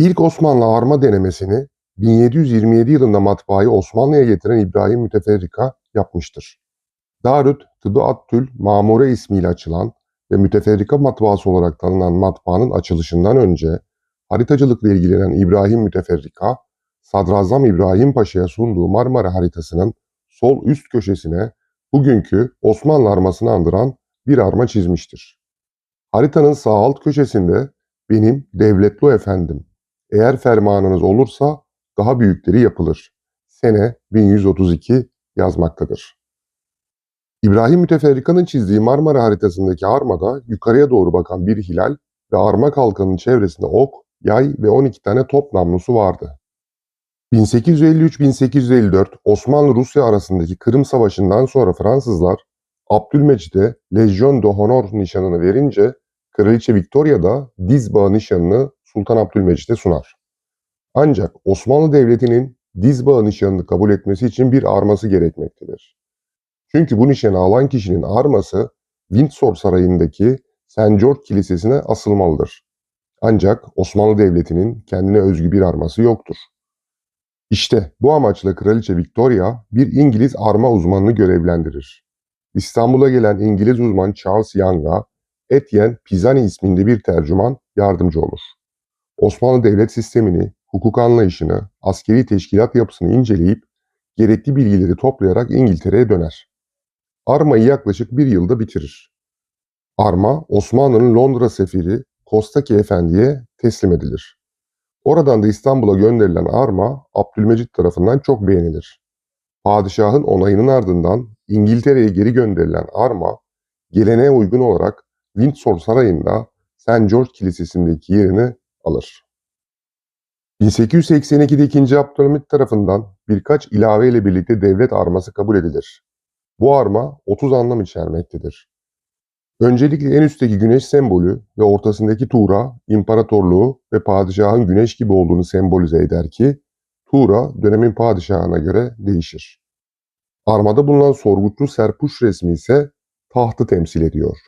İlk Osmanlı arma denemesini 1727 yılında matbaayı Osmanlı'ya getiren İbrahim Müteferrika yapmıştır. Darüt Tıbıattül Mamure ismiyle açılan ve Müteferrika matbaası olarak tanınan matbaanın açılışından önce haritacılıkla ilgilenen İbrahim Müteferrika, Sadrazam İbrahim Paşa'ya sunduğu Marmara haritasının sol üst köşesine bugünkü Osmanlı armasını andıran bir arma çizmiştir. Haritanın sağ alt köşesinde benim devletli efendim, eğer fermanınız olursa daha büyükleri yapılır. Sene 1132 yazmaktadır. İbrahim Müteferrika'nın çizdiği Marmara haritasındaki armada yukarıya doğru bakan bir hilal ve arma kalkanın çevresinde ok, yay ve 12 tane top namlusu vardı. 1853-1854 Osmanlı-Rusya arasındaki Kırım Savaşı'ndan sonra Fransızlar Abdülmecid'e Legion d'Honneur nişanını verince Kraliçe Victoria da Dizbağı nişanını Sultan Abdülmecid'e sunar. Ancak Osmanlı Devleti'nin Dizbağı nişanını kabul etmesi için bir arması gerekmektedir. Çünkü bu nişanı alan kişinin arması Windsor Sarayı'ndaki St. George Kilisesi'ne asılmalıdır. Ancak Osmanlı Devleti'nin kendine özgü bir arması yoktur. İşte bu amaçla Kraliçe Victoria bir İngiliz arma uzmanını görevlendirir. İstanbul'a gelen İngiliz uzman Charles Young'a Etienne Pisani isminde bir tercüman yardımcı olur. Osmanlı devlet sistemini, hukuk anlayışını, askeri teşkilat yapısını inceleyip gerekli bilgileri toplayarak İngiltere'ye döner. Arma'yı yaklaşık bir yılda bitirir. Arma, Osmanlı'nın Londra sefiri Kostaki Efendi'ye teslim edilir. Oradan da İstanbul'a gönderilen arma Abdülmecit tarafından çok beğenilir. Padişahın onayının ardından İngiltere'ye geri gönderilen arma, geleneğe uygun olarak Windsor Sarayı'nda St. George Kilisesi'ndeki yerini alır. 1882'de 2. Abdülhamit tarafından birkaç ilave ile birlikte devlet arması kabul edilir. Bu arma 30 anlam içermektedir. Öncelikle en üstteki güneş sembolü ve ortasındaki Tuğra, imparatorluğu ve padişahın güneş gibi olduğunu sembolize eder ki, Tuğra dönemin padişahına göre değişir. Armada bulunan sorgutlu serpuş resmi ise tahtı temsil ediyor.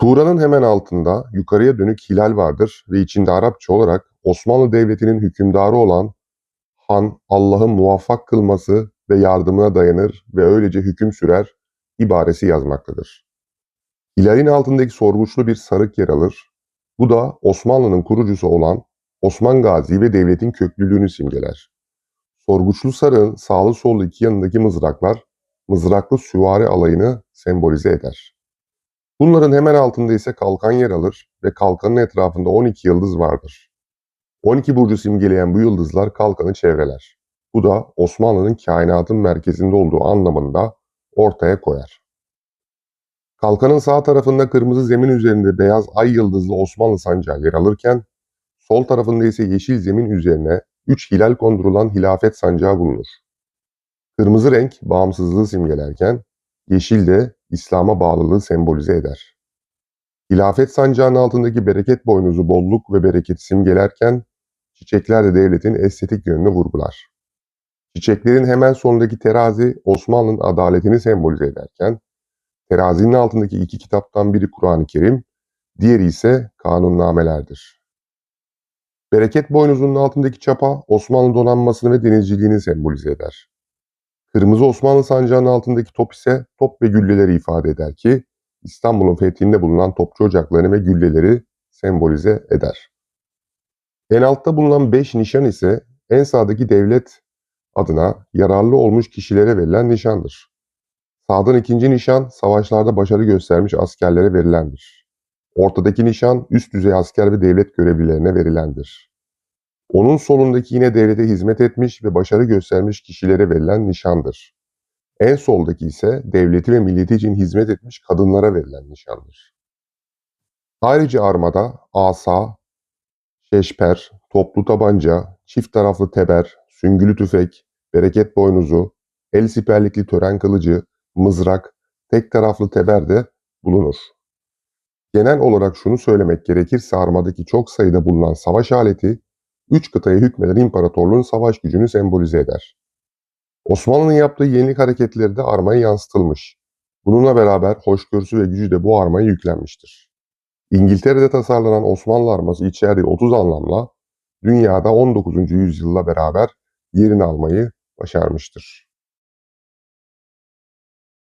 Tuğra'nın hemen altında yukarıya dönük hilal vardır ve içinde Arapça olarak Osmanlı Devleti'nin hükümdarı olan Han Allah'ın muvaffak kılması ve yardımına dayanır ve öylece hüküm sürer ibaresi yazmaktadır. Hilalin altındaki sorguçlu bir sarık yer alır. Bu da Osmanlı'nın kurucusu olan Osman Gazi ve devletin köklülüğünü simgeler. Sorguçlu sarığın sağlı sollu iki yanındaki mızraklar mızraklı süvari alayını sembolize eder. Bunların hemen altında ise kalkan yer alır ve kalkanın etrafında 12 yıldız vardır. 12 burcu simgeleyen bu yıldızlar kalkanı çevreler. Bu da Osmanlı'nın kainatın merkezinde olduğu anlamında ortaya koyar. Kalkanın sağ tarafında kırmızı zemin üzerinde beyaz ay yıldızlı Osmanlı sancağı yer alırken, sol tarafında ise yeşil zemin üzerine 3 hilal kondurulan hilafet sancağı bulunur. Kırmızı renk bağımsızlığı simgelerken, yeşil de İslam'a bağlılığı sembolize eder. Hilafet sancağının altındaki bereket boynuzu bolluk ve bereket simgelerken, çiçekler de devletin estetik yönünü vurgular. Çiçeklerin hemen sonundaki terazi Osmanlı'nın adaletini sembolize ederken, terazinin altındaki iki kitaptan biri Kur'an-ı Kerim, diğeri ise kanunnamelerdir. Bereket boynuzunun altındaki çapa Osmanlı donanmasını ve denizciliğini sembolize eder. Kırmızı Osmanlı sancağının altındaki top ise top ve gülleleri ifade eder ki İstanbul'un fethinde bulunan topçu ocaklarını ve gülleleri sembolize eder. En altta bulunan 5 nişan ise en sağdaki devlet adına yararlı olmuş kişilere verilen nişandır. Sağdan ikinci nişan savaşlarda başarı göstermiş askerlere verilendir. Ortadaki nişan üst düzey asker ve devlet görevlilerine verilendir. Onun solundaki yine devlete hizmet etmiş ve başarı göstermiş kişilere verilen nişandır. En soldaki ise devleti ve milleti için hizmet etmiş kadınlara verilen nişandır. Ayrıca armada asa, şeşper, toplu tabanca, çift taraflı teber, süngülü tüfek, bereket boynuzu, el siperlikli tören kılıcı, mızrak, tek taraflı teber de bulunur. Genel olarak şunu söylemek gerekirse armadaki çok sayıda bulunan savaş aleti, üç kıtaya hükmeden imparatorluğun savaş gücünü sembolize eder. Osmanlı'nın yaptığı yenilik hareketleri de armaya yansıtılmış. Bununla beraber hoşgörüsü ve gücü de bu armaya yüklenmiştir. İngiltere'de tasarlanan Osmanlı arması içerdiği 30 anlamla dünyada 19. yüzyılla beraber yerini almayı başarmıştır.